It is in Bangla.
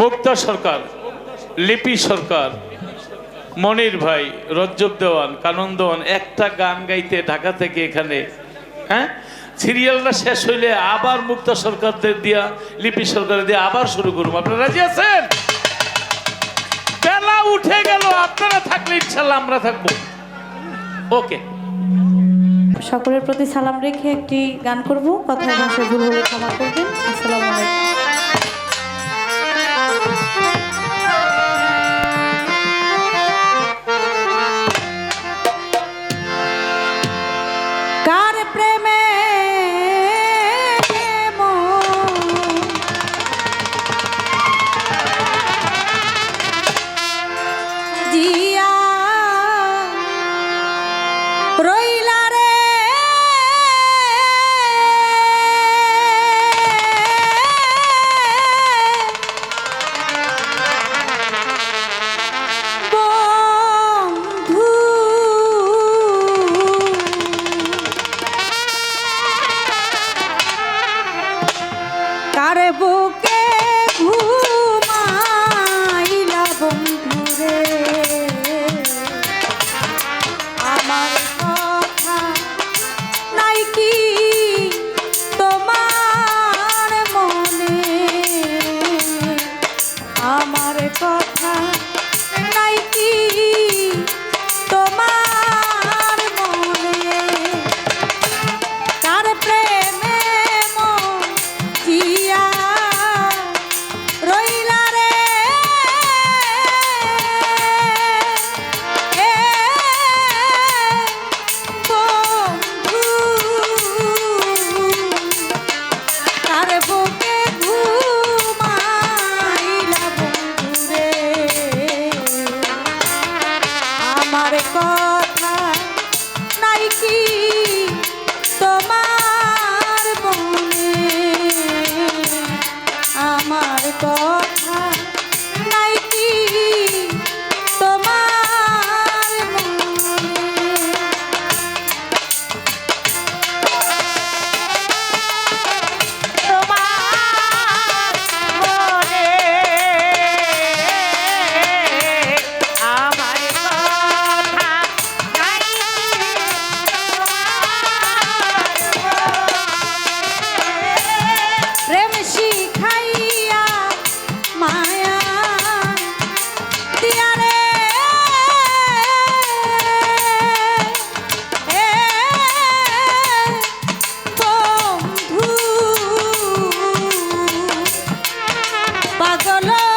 মুক্তা সরকার, লিপি সরকার, মনির ভাই, রজ্জব দেওয়ান, কানন দেওয়ান, একটা গান গাইতে ঢাকা থেকে এখানে হ্যাঁ? সিরিয়ালটা শেষ হইলে আবার মুক্তা সরকারদের দিয়া, লিপি সরকারের দিয়ে আবার শুরু করুন আপনারা রাজি আছেন? বেলা উঠে গেল, আপনারা থাকলে ইনশাল্লাহ আমরা থাকব। ওকে। সকলের প্রতি সালাম রেখে একটি গান করব। কথা ভাষায় ভুল হলে ক্ষমা করবেন। আসসালামু আলাইকুম। কারে বুকে তোমার মনে আমার কথা পাগলা